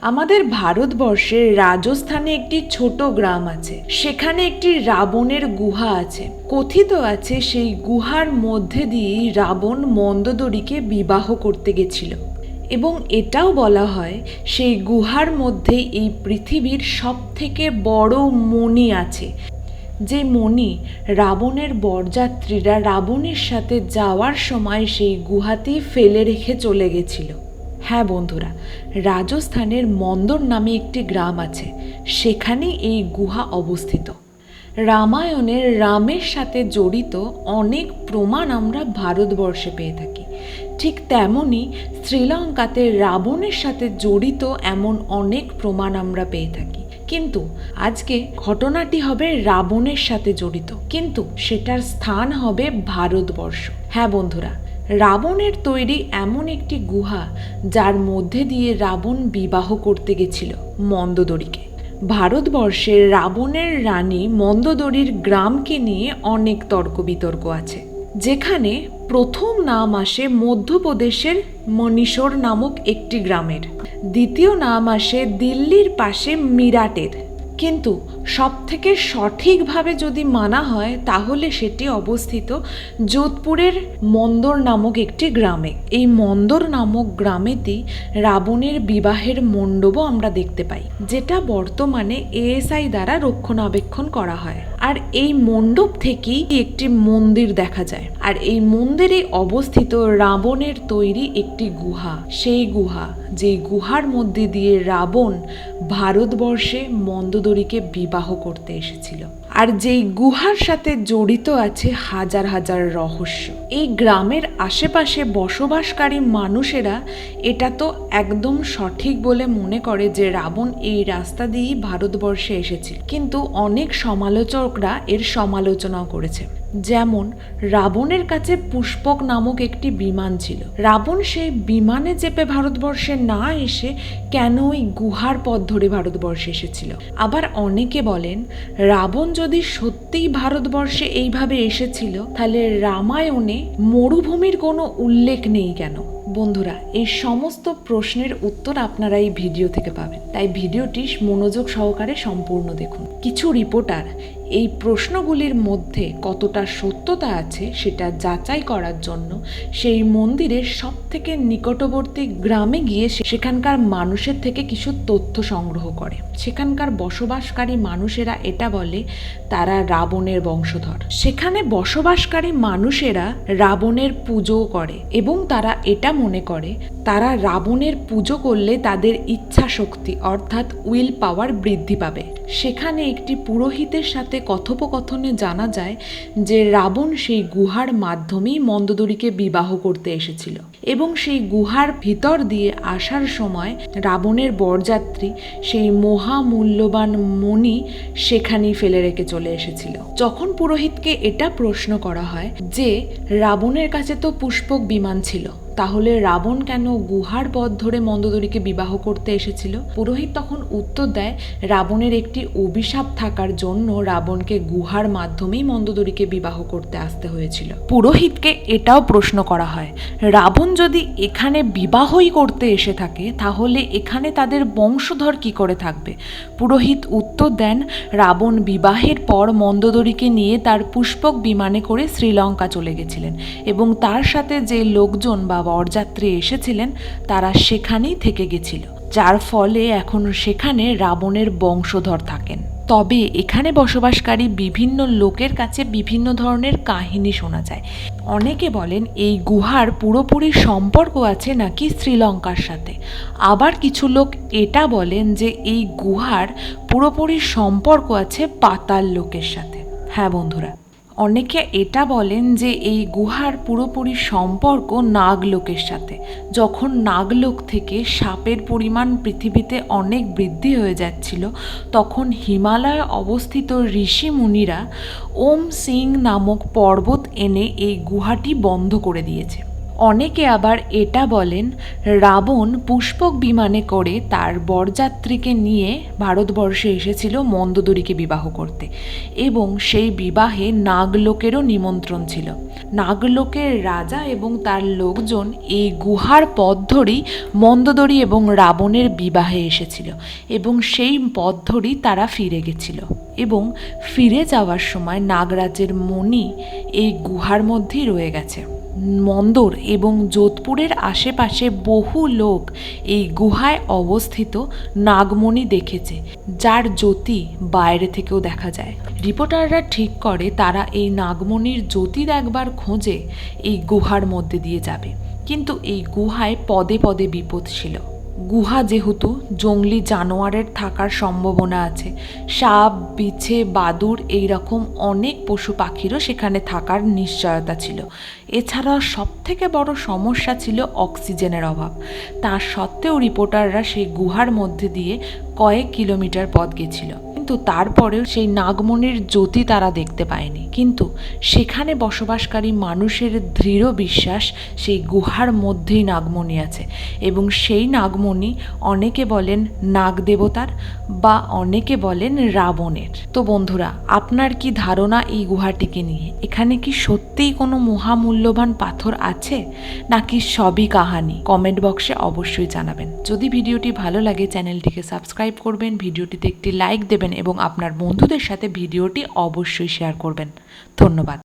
আমাদের ভারতবর্ষের রাজস্থানে একটি ছোট গ্রাম আছে। সেখানে একটি রাবণের গুহা আছে। কথিত আছে সেই গুহার মধ্যে দিয়েই রাবণ মন্দোদরীকে বিবাহ করতে গেছিল। এবং এটাও বলা হয় সেই গুহার মধ্যেই এই পৃথিবীর সব থেকে বড় মণি আছে। যে মণি রাবণের বরযাত্রীরা রাবণের সাথে যাওয়ার সময় সেই গুহাতেই ফেলে রেখে চলে গেছিল। হ্যাঁ বন্ধুরা, রাজস্থানের মন্দর নামে একটি গ্রাম আছে, সেখানেই এই গুহা অবস্থিত। রামায়ণের রামের সাথে জড়িত অনেক প্রমাণ আমরা ভারতবর্ষে পেয়ে থাকি। ঠিক তেমনই শ্রীলঙ্কাতে রাবণের সাথে জড়িত এমন অনেক প্রমাণ আমরা পেয়ে থাকি। কিন্তু আজকে ঘটনাটি হবে রাবণের সাথে জড়িত, কিন্তু সেটার স্থান হবে ভারতবর্ষ। হ্যাঁ বন্ধুরা রাবণের তৈরি এমন একটি গুহা যার মধ্যে দিয়ে রাবণ বিবাহ করতে গেছিল মন্দোদরীকে। ভারতবর্ষের রাবণের রানী মন্দোদরীর গ্রামকে নিয়ে অনেক তর্ক বিতর্ক আছে, যেখানে প্রথম নাম আসে মধ্যপ্রদেশের মনীষর নামক একটি গ্রামের। দ্বিতীয় নাম আসে দিল্লির পাশে মিরাটের। কিন্তু সব থেকে সঠিকভাবে যদি মানা হয়, তাহলে সেটি অবস্থিত যোধপুরের মন্দর নামক একটি গ্রামে। এই মন্দর নামক গ্রামেতেই রাবণের বিবাহের মণ্ডপও আমরা দেখতে পাই, যেটা বর্তমানে এএসআই দ্বারা রক্ষণাবেক্ষণ করা হয়। আর এই মণ্ডপ থেকেই একটি মন্দির দেখা যায়। আর এই মন্দিরে অবস্থিত রাবণের তৈরি একটি গুহা, সেই গুহা যে গুহার মধ্যে দিয়ে রাবণ ভারতবর্ষে মন্দোদরীকে বিবাহ করতে এসেছিল। আর যেই গুহার সাথে জড়িত আছে হাজার হাজার রহস্য। এই গ্রামের আশেপাশে বসবাসকারী মানুষেরা এটা তো একদম সঠিক বলে মনে করে যে রাবণ এই রাস্তা দিয়েই ভারতবর্ষে এসেছিল। কিন্তু অনেক সমালোচকরা এর সমালোচনাও করেছে। যেমন রাবণের কাছে পুষ্পক নামক একটি বিমান ছিল। রাবণ সেই বিমানে চেপে ভারতবর্ষে না এসে কেন ওই গুহার পথ ধরে ভারতবর্ষে এসেছিল? আবার অনেকে বলেন, রাবণ যদি সত্যিই ভারতবর্ষে এইভাবে এসেছিল, তাহলে রামায়ণে মরুভূমির কোনো উল্লেখ নেই কেন? বন্ধুরা এই সমস্ত প্রশ্নের উত্তর আপনারা এই ভিডিও থেকে পাবেন। তাই ভিডিওটি মনোযোগ সহকারে সম্পূর্ণ দেখুন। কিছু রিপোর্টার এই প্রশ্নগুলির মধ্যে কতটা সত্যতা আছে সেটা যাচাই করার জন্য সেই মন্দিরের সব থেকে নিকটবর্তী গ্রামে গিয়ে সেখানকার মানুষের থেকে কিছু তথ্য সংগ্রহ করে। সেখানকার বসবাসকারী মানুষেরা এটা বলে, তারা রাবণের বংশধর। সেখানে বসবাসকারী মানুষেরা রাবণের পুজো করে এবং তারা এটা মনে করে, তারা রাবণের পুজো করলে তাদের ইচ্ছা শক্তি অর্থাৎ উইল পাওয়ার বৃদ্ধি পাবে। সেখানে একটি পুরোহিতের সাথে কথোপকথনে জানা যায় যে রাবণ সেই গুহার মাধ্যমেই মন্দোদরীকে বিবাহ করতে এসেছিল এবং সেই গুহার ভিতর দিয়ে আসার সময় রাবণের বরযাত্রী সেই মহামূল্যবান মণি সেখানেই ফেলে রেখে চলে এসেছিল। যখন পুরোহিতকে এটা প্রশ্ন করা হয় যে, রাবণের কাছে তো পুষ্পক বিমান ছিল তাহলে রাবণ কেন গুহার পথ ধরে মন্দোদরীকে বিবাহ করতে এসেছিল? পুরোহিত তখন উত্তর দেয়, রাবণের একটি অভিশাপ থাকার জন্য রাবণকে গুহার মাধ্যমেই মন্দোদরীকে বিবাহ করতে আসতে হয়েছিল। পুরোহিতকে এটাও প্রশ্ন করা হয়, রাবণ যদি এখানে বিবাহই করতে এসে থাকে, তাহলে এখানে তাদের বংশধর কি করে থাকবে? পুরোহিত উত্তর দেন, রাবণ বিবাহের পর মন্দোদরীকে নিয়ে তার পুষ্পক বিমানে করে শ্রীলঙ্কা চলে গেছিলেন এবং তার সাথে যে লোকজন বা বরযাত্রী এসেছিলেন, তারা সেখানেই থেকে গেছিল, যার ফলে এখন সেখানে রাবণের বংশধর থাকেন। তবে এখানে বসবাসকারী বিভিন্ন লোকের কাছে বিভিন্ন ধরনের কাহিনী শোনা যায়। অনেকে বলেন এই গুহার পুরোপুরি সম্পর্ক আছে নাকি শ্রীলঙ্কার সাথে। আবার কিছু লোক এটা বলেন যে এই গুহার পুরোপুরি সম্পর্ক আছে পাতাল লোকের সাথে। হ্যাঁ বন্ধুরা অনেকে এটা বলেন যে এই গুহার পুরোপুরি সম্পর্ক নাগলোকের সাথে। যখন নাগলোক থেকে সাপের পরিমাণ পৃথিবীতে অনেক বৃদ্ধি হয়ে যাচ্ছিল, তখন হিমালয়ে অবস্থিত ঋষি মুনিরা ওম সিং নামক পর্বত এনে এই গুহাটি বন্ধ করে দিয়েছে। অনেকে আবার এটা বলেন, রাবণ পুষ্পক বিমানে করে তার বরযাত্রীকে নিয়ে ভারতবর্ষে এসেছিল মন্দোদরীকে বিবাহ করতে এবং সেই বিবাহে নাগলোকেরও নিমন্ত্রণ ছিল। নাগলোকের রাজা এবং তার লোকজন এই গুহার পথ ধরেই মন্দোদরী এবং রাবণের বিবাহে এসেছিল এবং সেই পথ ধরেই তারা ফিরে গেছিল এবং ফিরে যাওয়ার সময় নাগরাজের মণি এই গুহার মধ্যেই রয়ে গেছে। মন্দর এবং যোধপুরের আশেপাশে বহু লোক এই গুহায় অবস্থিত নাগমণি দেখেছে, যার জ্যোতি বাইরে থেকেও দেখা যায়। রিপোর্টাররা ঠিক করে তারা এই নাগমণির জ্যোতি দেখবার খোঁজে এই গুহার মধ্যে দিয়ে যাবে। কিন্তু এই গুহায় পদে পদে বিপদ ছিল। গুহা যেহেতু জঙ্গলি জানোয়ারের থাকার সম্ভাবনা আছে, সাপ, বিছে বাদুর এই রকম অনেক পশু পাখিরও সেখানে থাকার নিশ্চয়তা ছিল। এছাড়া সব থেকে বড় সমস্যা ছিল অক্সিজেনের অভাব। তা সত্ত্বেও রিপোর্টাররা সেই গুহার মধ্যে দিয়ে কয়েক কিলোমিটার পথ গেছিল। কিন্তু তারপরেও সেই নাগমণির জ্যোতি তারা দেখতে পায়নি। কিন্তু সেখানে বসবাসকারী মানুষের দৃঢ় বিশ্বাস সেই গুহার মধ্যেই নাগমণি আছে এবং সেই নাগমণি অনেকে বলেন নাগ দেবতার বা অনেকে বলেন রাবণের। তো বন্ধুরা, আপনার কি ধারণা এই গুহাটিকে নিয়ে? এখানে কি সত্যিই কোনো মহামূল্যবান পাথর আছে? নাকি সবই কাহানি? কমেন্ট বক্সে অবশ্যই জানাবেন। যদি ভিডিওটি ভালো লাগে, চ্যানেলটিকে সাবস্ক্রাইব করবেন, ভিডিওটিতে একটি লাইক দেবেন এবং আপনার বন্ধুদের সাথে ভিডিওটি অবশ্যই শেয়ার করবেন। ধন্যবাদ।